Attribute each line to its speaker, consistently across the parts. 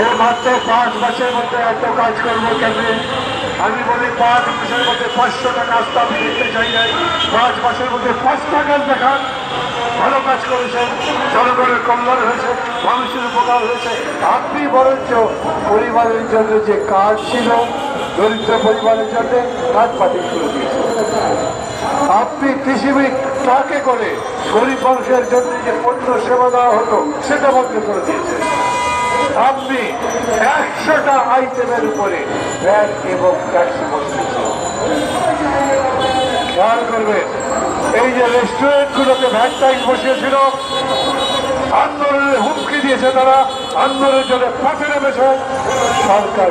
Speaker 1: এই মাত্র পাঁচ মাসের মধ্যে এত কাজ করব কেন? আমি বলি পাঁচ মাসের মধ্যে পাঁচশো টাকা আসতে দিতে চাই নাই। পাঁচ মাসের মধ্যে পাঁচটা কাজ দেখান। ভালো কাজ করেছেন, জনগণের কল্যাণ হয়েছে, মানুষের উপকার হয়েছে। আপনি বরঞ্চ পরিবারের জন্য যে কাজ ছিল, দরিদ্র পরিবারের জন্য কাজ বাতিল করে দিয়েছেন। আপনি পৃথিবী ট্রাকে করে? গরিব মানুষের জন্য যে পণ্য সেবা দেওয়া হতো, সেটা বন্ধ করে দিয়েছেন। আপনি একশোটা আইটেমের উপরে ভ্যাট এবং ট্যাক্স বসিয়েছেন খেয়াল করবে, এই যে রেস্টুরেন্টগুলোতে ভ্যাট ট্যাক্স বসিয়েছিল, আন্দোলনের হুমকি দিয়েছে তারা, আন্দোলনের জন্য পথে নেমেছে সরকার।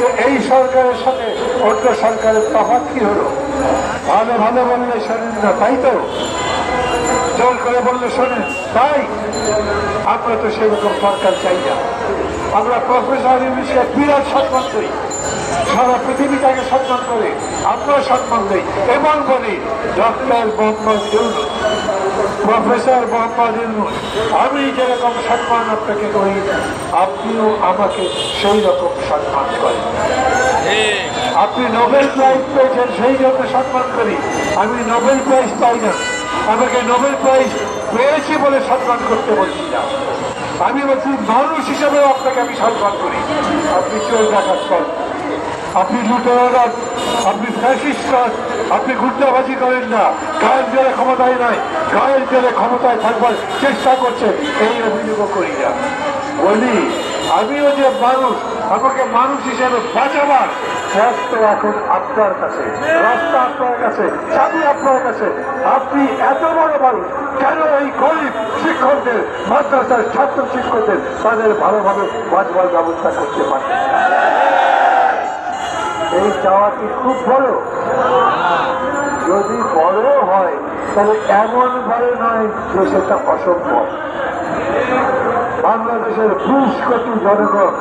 Speaker 1: তো এই সরকারের সাথে অন্য সরকারের তফাৎ কি হলো? ভালো ভালো বললে শোনেন না, তাই তো? করে বললে শোনেন তাই আমরা তো সেরকম সরকার চাই না। আমরা প্রফেসর ইংলিশকে বিরাট সম্মান করি। সারা পৃথিবী তাকে সম্মান করে আমরা সম্মান দিই। এবং বলি ডক্টর মোহাম্মদ ইউনুস প্রফেসর মোহাম্মদ ইউনুস আমি যেরকম সম্মান আপনাকে করি আপনিও আমাকে সেই রকম সম্মান করেন। আপনি নোবেল প্রাইজ পেয়েছেন সেই জন্য সম্মান করি। আমি নোবেল প্রাইজ পাই না। আমাকে নোবেল প্রাইজ পেয়েছি বলে সম্মান করতে বলছি না। আমি বলছি, মানুষ হিসেবে আপনাকে আমি সম্মান করি। আপনি চোর ডাকাত করেন আপনি লুটেরান আপনি ফ্যাসিস্ট আপনি গুন্ডাবাজি করেন না। গায়ের জেলে ক্ষমতায় নাই, গায়ের জেলে ক্ষমতায় থাকবার চেষ্টা করছে, এই অভিযোগও করি না। বলি আমিও যে মানুষ, আমাকে মানুষ হিসেবে বাঁচাবার রাস্তা এখন আপনার কাছে, রাস্তা আপনার কাছে, চাবি আপনার কাছে। আপনি এত বড় মানুষ, কেন এই গরিব শিক্ষকদের, মাদ্রাসার ছাত্র শিক্ষকদের তাদের ভালোভাবে বাঁচবার ব্যবস্থা করতে না? এই চাওয়া কি খুব বড়? যদি বড় হয়, তাহলে এমন নয় যে সেটা অসম্ভব। বাংলাদেশের বিশ কোটি জনগণ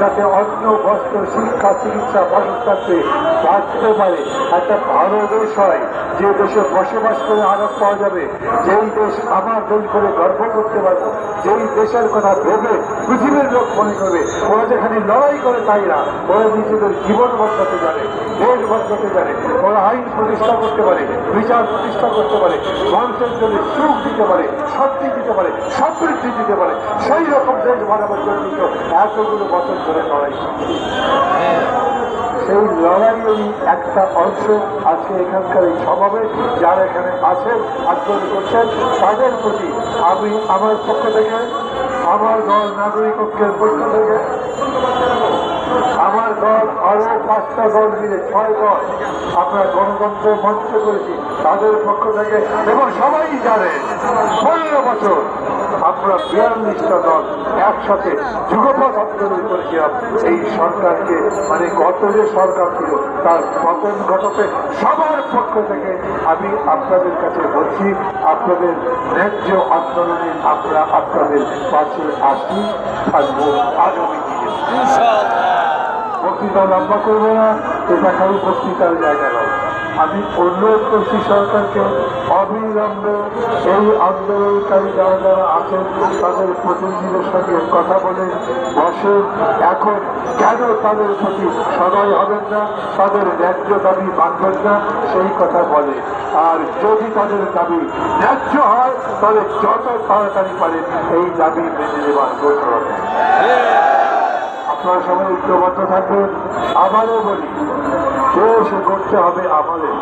Speaker 1: যাতে অন্য বস্ত্র, শিক্ষা, চিকিৎসা বাসস্থানতে বাঁচতে পারে। একটা ভালো দেশ হয়। যে দেশে বসবাস করে আরব পাওয়া যাবে, যেই দেশ আমার দেশ করে গর্ব করতে পারব, যেই দেশের কথা ভেবে পৃথিবীর লোক মনে করবে, ওরা যেখানে লড়াই করে তাই না, ওরা নিজেদের জীবন বদলাতে জানে দেশ বদলাতে জানে ওরা আইন প্রতিষ্ঠা করতে পারে, বিচার প্রতিষ্ঠা করতে পারে, মানুষের জন্য সুখ দিতে পারে, শান্তি দিতে পারে, সমৃদ্ধি দিতে পারে, সেই রকম দেশ বানাবার জন্য এতগুলো বছর ধরে লড়াই লড়াইয়েরই একটা অংশ আজকে এখানকার এই সমাবেশ, যারা এখানে আছেন আন্দোলন করছেন, তাদের প্রতি আমি আমার পক্ষ থেকে, আমার দল নাগরিক ঐক্যের পক্ষ থেকে, আমার দল আরও পাঁচটা দল মিলে ছয় দল আমরা গণতন্ত্র মঞ্চ করেছি, তাদের পক্ষ থেকে, এবং সবাই জানে, পনেরো বছর আমরা বিয়াল্লিশটা দল একসাথে যুগপথ আন্দোলন করেছিলাম এই সরকারকে মানে গত যে সরকার ছিল, তার পতন ঘটতে সবার পক্ষ থেকে আমি আপনাদের কাছে বলছি, আপনাদের ন্যায্য আন্দোলনে আমরা আপনাদের পাশে আসি, থাকব আগামী দিনে। বক্তৃতা লম্বা করব না, এটা খালি বক্তৃতার জায়গা নয়। আমি অনুরোধ করছি সরকারকে, অবিলম্বে এই আন্দোলনকারী যারা যারা আছেন, তাদের প্রতিনিধিদের সঙ্গে কথা বলে বসে এখন কেন তাদের প্রতি সদয় হবেন না? তাদের ন্যায্য দাবি মানবেন না? সেই কথা বলে। আর যদি তাদের দাবি ন্যায্য হয়, তাহলে যত তাড়াতাড়ি পারে এই দাবি মেনে নেবার ঘোষণা আপনারা সবাই ঐক্যবদ্ধ থাকবেন, আবারও বলি দেশ করতে হবে আমাদের।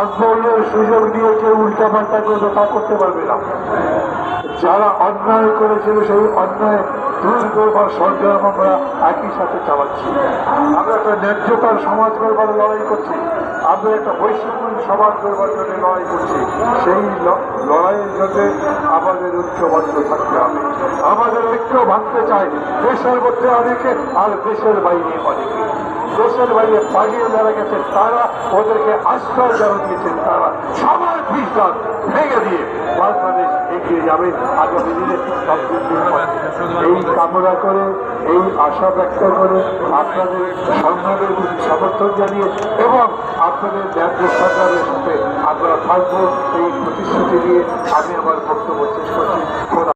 Speaker 1: আন্দোলনের সুযোগ নিয়ে কেউ উল্টাপাল্টা করবে তা করতে পারবে না। যারা অন্যায় করেছিল সেই অন্যায় দূর করবার সংগ্রাম আমরা একই সাথে চালাচ্ছি। আমরা একটা ন্যায্যতার সমাজ করবার লড়াই করছি। আমরা একটা বৈষম্য সমাজ করবার জন্য লড়াই করছি। সেই লড়াইয়ের জন্য আমাদের ঐক্যবদ্ধ থাকতে হবে। আমাদের ঐক্য ভাঙতে চাই। দেশের মধ্যে অনেকে আর দেশের বাইরে অনেকে। দেশের বাইরে পালিয়ে যারা গেছে তারা ওদেরকে আশ্রয় যারা দিয়েছেন তারা সবার বিশ্বাস ভেঙে দিয়ে বাংলাদেশ এগিয়ে যাবে। আগামী দিনে এই কামনা করে, এই আশা ব্যক্ত করে আপনাদের সংগ্রামের প্রতি সমর্থন জানিয়ে এবং আপনাদের ন্যায্য সরকারের সাথে আমরা থাকব এই প্রতিশ্রুতি দিয়ে আমি আমার বক্তব্য শেষ করছি।